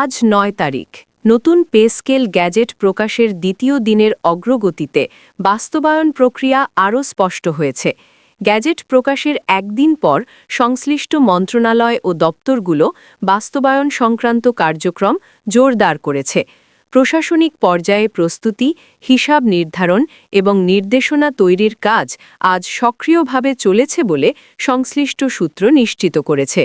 আজ নয় তারিখ। নতুন পে স্কেল গ্যাজেট প্রকাশের দ্বিতীয় দিনের অগ্রগতিতে বাস্তবায়ন প্রক্রিয়া আরও স্পষ্ট হয়েছে। গ্যাজেট প্রকাশের একদিন পর সংশ্লিষ্ট মন্ত্রণালয় ও দপ্তরগুলো বাস্তবায়ন সংক্রান্ত কার্যক্রম জোরদার করেছে। প্রশাসনিক পর্যায়ে প্রস্তুতি, হিসাব নির্ধারণ এবং নির্দেশনা তৈরির কাজ আজ সক্রিয়ভাবে চলেছে বলে সংশ্লিষ্ট সূত্র নিশ্চিত করেছে।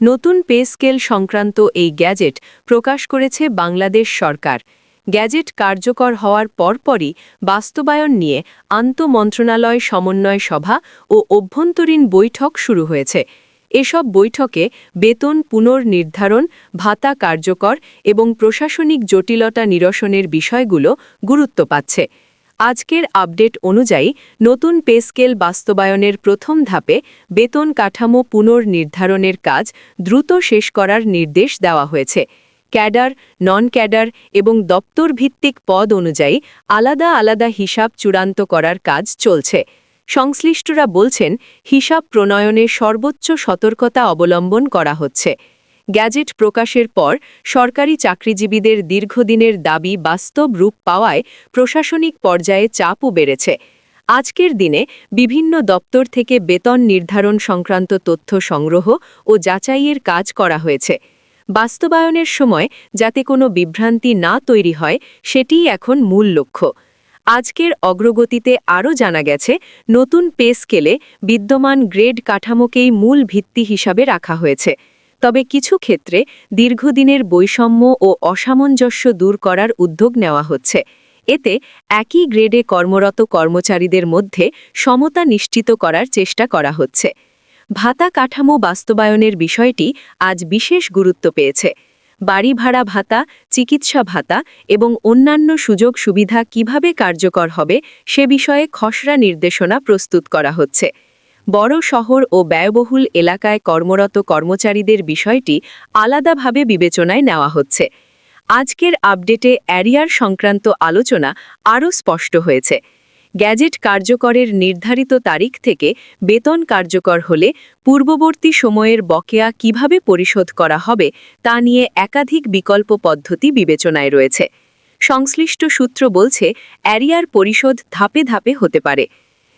নতুন পে স্কেল সংক্রান্ত এই গ্যাজেট প্রকাশ করেছে বাংলাদেশ সরকার। গ্যাজেট কার্যকর হওয়ার পরপরই বাস্তবায়ন নিয়ে আন্তমন্ত্রণালয় সমন্বয় সভা ও অভ্যন্তরীণ বৈঠক শুরু হয়েছে। এসব বৈঠকে বেতন পুনর্নির্ধারণ, ভাতা কার্যকর এবং প্রশাসনিক জটিলতা নিরসনের বিষয়গুলো গুরুত্ব পাচ্ছে। আজকের আপডেট অনুযায়ী নতুন পে স্কেল বাস্তবায়নের প্রথম ধাপে বেতন কাঠামো পুনর্নির্ধারণের কাজ দ্রুত শেষ করার নির্দেশ দেওয়া হয়েছে। ক্যাডার নন ক্যাডার এবং দপ্তর ভিত্তিক পদ অনুযায়ী আলাদা আলাদা হিসাব চূড়ান্ত করার কাজ চলছে। সংশ্লিষ্টরা বলছেন, হিসাব প্রণয়নে সর্বোচ্চ সতর্কতা অবলম্বন করা হচ্ছে। গ্যাজেট প্রকাশের পর সরকারি চাকরিজীবীদের দীর্ঘদিনের দাবি বাস্তব রূপ পাওয়ায় প্রশাসনিক পর্যায়ে চাপও বেড়েছে। আজকের দিনে বিভিন্ন দপ্তর থেকে বেতন নির্ধারণ সংক্রান্ত তথ্য সংগ্রহ ও যাচাইয়ের কাজ করা হয়েছে। বাস্তবায়নের সময় যাতে কোনো বিভ্রান্তি না তৈরি হয়, সেটিই এখন মূল লক্ষ্য। আজকের অগ্রগতিতে আরও জানা গেছে, নতুন পে স্কেলে বিদ্যমান গ্রেড কাঠামোকেই মূল ভিত্তি হিসাবে রাখা হয়েছে। তবে কিছু ক্ষেত্রে দীর্ঘদিনের বৈষম্য ও অসামঞ্জস্য দূর করার উদ্যোগ নেওয়া হচ্ছে। এতে একই গ্রেডে কর্মরত কর্মচারীদের মধ্যে সমতা নিশ্চিত করার চেষ্টা করা হচ্ছে। ভাতা কাঠামো বাস্তবায়নের বিষয়টি আজ বিশেষ গুরুত্ব পেয়েছে। বাড়ি ভাড়া ভাতা, চিকিৎসা ভাতা এবং অন্যান্য সুযোগ সুবিধা কীভাবে কার্যকর হবে সে বিষয়ে খসড়া নির্দেশনা প্রস্তুত করা হচ্ছে। বড় শহর ও ব্যয়বহুল এলাকায় কর্মরত কর্মচারীদের বিষয়টি আলাদাভাবে বিবেচনায় নেওয়া হচ্ছে। আজকের আপডেটে অ্যারিয়ার সংক্রান্ত আলোচনা আরও স্পষ্ট হয়েছে। গ্যাজেট কার্যকরের নির্ধারিত তারিখ থেকে বেতন কার্যকর হলে পূর্ববর্তী সময়ের বকেয়া কীভাবে পরিশোধ করা হবে তা নিয়ে একাধিক বিকল্প পদ্ধতি বিবেচনায় রয়েছে। সংশ্লিষ্ট সূত্র বলছে অ্যারিয়ার পরিশোধ ধাপে ধাপে হতে পারে।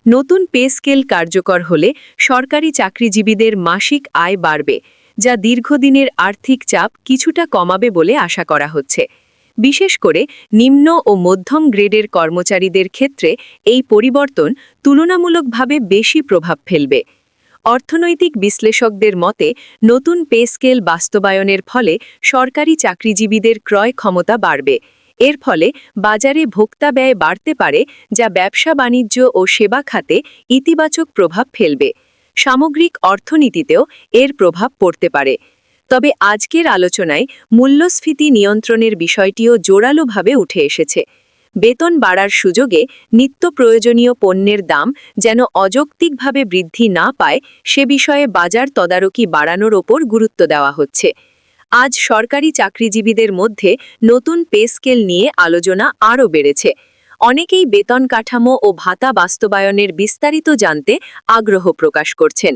নতুন পে স্কেল কার্যকর হলে সরকারি চাকরিজীবীদের মাসিক আয় বাড়বে, যা দীর্ঘদিনের আর্থিক চাপ কিছুটা কমাবে বলে আশা করা হচ্ছে। বিশেষ করে নিম্ন ও মধ্যম গ্রেডের কর্মচারীদের ক্ষেত্রে এই পরিবর্তন তুলনামূলকভাবে বেশি প্রভাব ফেলবে। অর্থনৈতিক বিশ্লেষকদের মতে, নতুন পে স্কেল বাস্তবায়নের ফলে সরকারি চাকরিজীবীদের ক্রয় ক্ষমতা বাড়বে। এর ফলে বাজারে ভোক্তা ব্যয় বাড়তে পারে, যা ব্যবসা বাণিজ্য ও সেবা খাতে ইতিবাচক প্রভাব ফেলবে। সামগ্রিক অর্থনীতিতেও এর প্রভাব পড়তে পারে। তবে আজকের আলোচনায় মূল্যস্ফীতি নিয়ন্ত্রণের বিষয়টিও জোরালোভাবে উঠে এসেছে। বেতন বাড়ার সুযোগে নিত্য প্রয়োজনীয় পণ্যের দাম যেন অযৌক্তিকভাবে বৃদ্ধি না পায়, সে বিষয়ে বাজার তদারকি বাড়ানোর ওপর গুরুত্ব দেওয়া হচ্ছে। আজ সরকারি চাকরিজীবীদের মধ্যে নতুন পে স্কেল নিয়ে আলোচনা আরও বেড়েছে। অনেকেই বেতন কাঠামো ও ভাতা বাস্তবায়নের বিস্তারিত জানতে আগ্রহ প্রকাশ করছেন।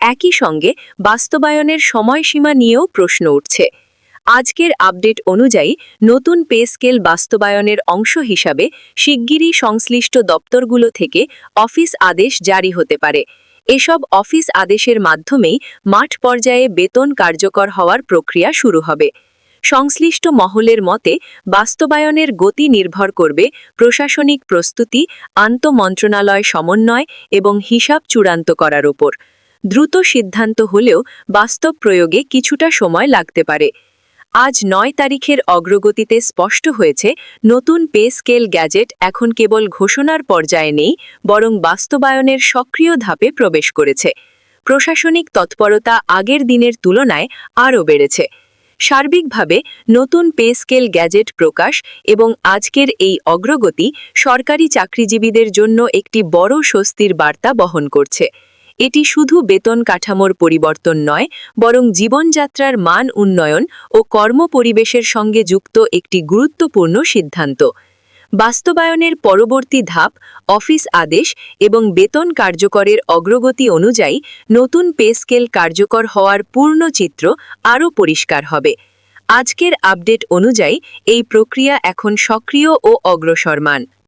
একই সঙ্গে বাস্তবায়নের সময়সীমা নিয়েও প্রশ্ন উঠছে। আজকের আপডেট অনুযায়ী নতুন পে স্কেল বাস্তবায়নের অংশ হিসাবে শিগগিরই সংশ্লিষ্ট দপ্তরগুলো থেকে অফিস আদেশ জারি হতে পারে। এসব অফিস আদেশের মাধ্যমেই মাঠ পর্যায়ে বেতন কার্যকর হওয়ার প্রক্রিয়া শুরু হবে। সংশ্লিষ্ট মহলের মতে, বাস্তবায়নের গতি নির্ভর করবে প্রশাসনিক প্রস্তুতি, আন্তমন্ত্রণালয় সমন্বয় এবং হিসাব চূড়ান্ত করার ওপর। দ্রুত সিদ্ধান্ত হলেও বাস্তব প্রয়োগে কিছুটা সময় লাগতে পারে। আজ নয় তারিখের অগ্রগতিতে স্পষ্ট হয়েছে, নতুন পে স্কেল গ্যাজেট এখন কেবল ঘোষণার পর্যায়ে নেই, বরং বাস্তবায়নের সক্রিয় ধাপে প্রবেশ করেছে। প্রশাসনিক তৎপরতা আগের দিনের তুলনায় আরও বেড়েছে। সার্বিকভাবে নতুন পে স্কেল গ্যাজেট প্রকাশ এবং আজকের এই অগ্রগতি সরকারি চাকরিজীবীদের জন্য একটি বড় স্বস্তির বার্তা বহন করছে। এটি শুধু বেতন কাঠামোর পরিবর্তন নয়, বরং জীবনযাত্রার মান উন্নয়ন ও কর্মপরিবেশের সঙ্গে যুক্ত একটি গুরুত্বপূর্ণ সিদ্ধান্ত। বাস্তবায়নের পরবর্তী ধাপ, অফিস আদেশ এবং বেতন কার্যকরের অগ্রগতি অনুযায়ী নতুন পে স্কেল কার্যকর হওয়ার পূর্ণ চিত্র আরও পরিষ্কার হবে। আজকের আপডেট অনুযায়ী এই প্রক্রিয়া এখন সক্রিয় ও অগ্রসরমান।